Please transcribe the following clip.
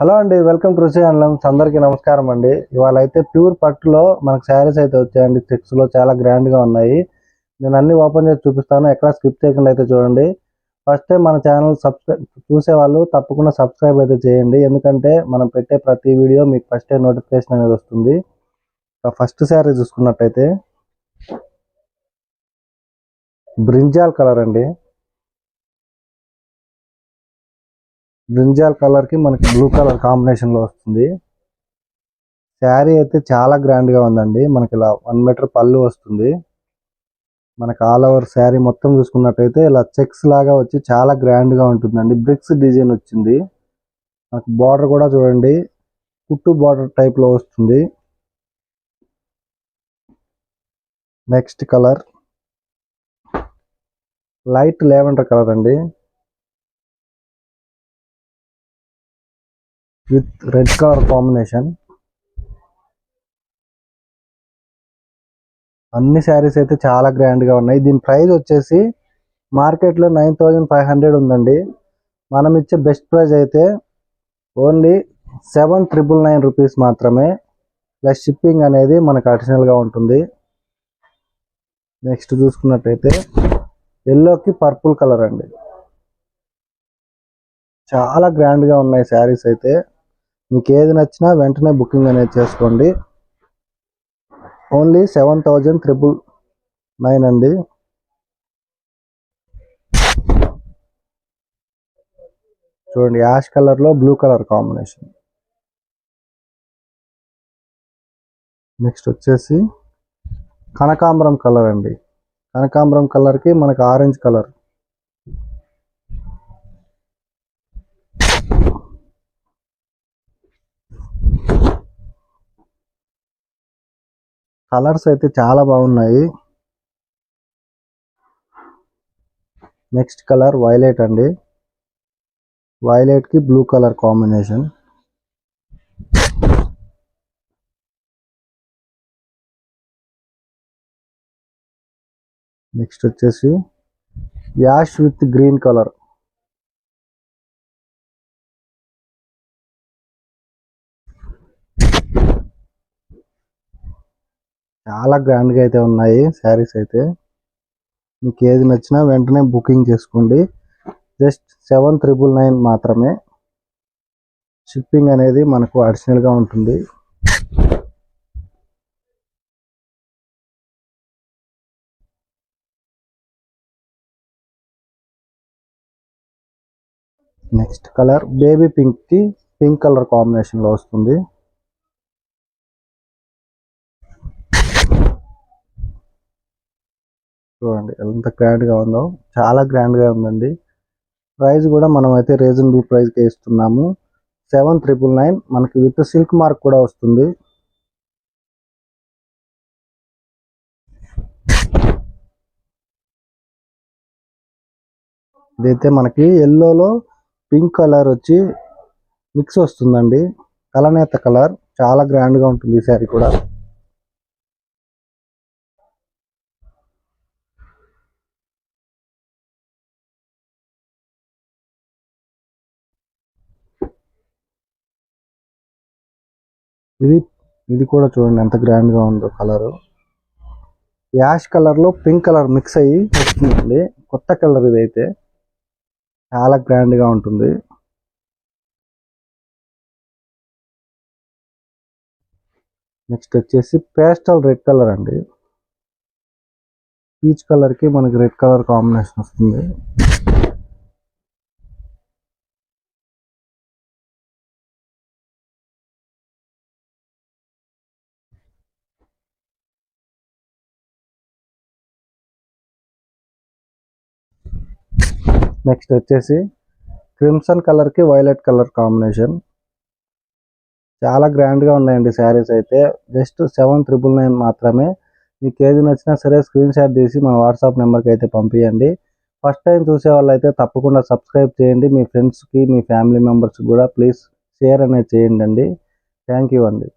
Hello అండి welcome to రుచి అండ్లమ్స్ అందరికీ నమస్కారం అండి. ఇవాళ అయితే ప్యూర్ పట్టులో మనకు శారీస్ అయితే వచ్చాయండి. చెక్స్లో చాలా గ్రాండ్గా ఉన్నాయి. నేను అన్ని ఓపెన్ చేసి చూపిస్తాను. ఎక్కడ స్కిప్ చేయకుండా అయితే చూడండి. ఫస్ట్ మన ఛానల్ సబ్స్క్రైబ్ చూసే వాళ్ళు తప్పకుండా సబ్స్క్రైబ్ అయితే చేయండి. ఎందుకంటే మనం పెట్టే ప్రతి వీడియో మీకు ఫస్టే నోటిఫికేషన్ అనేది వస్తుంది. ఫస్ట్ శారీ చూసుకున్నట్టయితే బ్రింజాల్ కలర్ అండి. బ్రింజాల్ కలర్కి మనకి బ్లూ కలర్ కాంబినేషన్లో వస్తుంది. శారీ అయితే చాలా గ్రాండ్గా ఉందండి. మనకి ఇలా వన్ మీటర్ పళ్ళు వస్తుంది. మనకి ఆల్ ఓవర్ శారీ మొత్తం చూసుకున్నట్టయితే ఇలా చెక్స్ లాగా వచ్చి చాలా గ్రాండ్గా ఉంటుందండి. బ్రిక్స్ డిజైన్ వచ్చింది. మనకు బార్డర్ కూడా చూడండి. కుట్టు బార్డర్ టైప్లో వస్తుంది. Next colour. Light lavender colour అండి. With red colour combination. అన్ని శారీస్ అయితే చాలా గ్రాండ్గా ఉన్నాయి. దీని ప్రైస్ వచ్చేసి మార్కెట్లో నైన్ థౌజండ్ ఫైవ్ హండ్రెడ్ ఉందండి. మనం ఇచ్చే బెస్ట్ ప్రైస్ అయితే only seven triple nine rupees మాత్రమే. ప్లస్ షిప్పింగ్ అనేది మనకు అడిషనల్గా ఉంటుంది. నెక్స్ట్ చూసుకున్నట్టయితే ఎల్లోకి పర్పుల్ కలర్ అండి. చాలా గ్రాండ్గా ఉన్నాయి శారీస్ అయితే. మీకు ఏది నచ్చినా వెంటనే బుకింగ్ అనేది చేసుకోండి. Only seven thousand triple nine అండి. చూడండి యాష్ కలర్లో బ్లూ కలర్ కాంబినేషన్. నెక్స్ట్ వచ్చేసి కనకాంబరం కలర్ అండి. కనకాంబరం కలర్కి మనకు ఆరెంజ్ కలర్. కలర్స్ అయితే చాలా బాగున్నాయి. నెక్స్ట్ కలర్ వైలెట్ అండి. వైలెట్కి బ్లూ కలర్ కాంబినేషన్. నెక్స్ట్ వచ్చేసి యాష్ విత్ గ్రీన్ కలర్. చాలా గ్రాండ్గా అయితే ఉన్నాయి శారీస్ అయితే. మీకు ఏది నచ్చినా వెంటనే బుకింగ్ చేసుకోండి. జస్ట్ సెవెన్ త్రిబుల్ నైన్ మాత్రమే. షిప్పింగ్ అనేది మనకు అడిషనల్గా ఉంటుంది. నెక్స్ట్ కలర్ బేబీ పింక్కి పింక్ కలర్ కాంబినేషన్లో వస్తుంది. చూడండి ఎంత గ్రాండ్గా ఉందో. చాలా గ్రాండ్గా ఉందండి. ప్రైస్ కూడా మనం అయితే రీజనబుల్ ప్రైస్కే ఇస్తున్నాము. సెవెన్ ట్రిపుల్ నైన్ మనకి విత్ సిల్క్ మార్క్ కూడా వస్తుంది. ఇదైతే మనకి ఎల్లోలో పింక్ కలర్ వచ్చి మిక్స్ వస్తుందండి. కలనేత కలర్ చాలా గ్రాండ్గా ఉంటుంది ఈ శారీ కూడా. ఇది ఇది కూడా చూడండి ఎంత గ్రాండ్గా ఉందో కలర్ యాష్ కలర్లో పింక్ కలర్ మిక్స్ అయ్యి వస్తుందండి. కొత్త కలర్ ఇదైతే. చాలా గ్రాండ్గా ఉంటుంది. నెక్స్ట్ వచ్చేసి పేస్టల్ రెడ్ కలర్ అండి. పీచ్ కలర్కి మనకి రెడ్ కలర్ కాంబినేషన్ వస్తుంది. నెక్స్ట్ వచ్చేసి క్రిమ్సన్ కలర్కి వైలెట్ కలర్ కాంబినేషన్ చాలా గ్రాండ్గా ఉన్నాయండి శారీస్ అయితే. జస్ట్ సెవెన్ త్రిబుల్ నైన్ మాత్రమే. మీకు ఏది నచ్చినా సరే స్క్రీన్ షాట్ తీసి మన వాట్సాప్ నెంబర్కి అయితే పంపించండి ఫస్ట్ టైం చూసే వాళ్ళు అయితే తప్పకుండా సబ్స్క్రైబ్ చేయండి. మీ ఫ్రెండ్స్కి మీ ఫ్యామిలీ మెంబర్స్కి కూడా ప్లీజ్ షేర్ అనేది చేయండి అండి. థ్యాంక్ యూ అండి.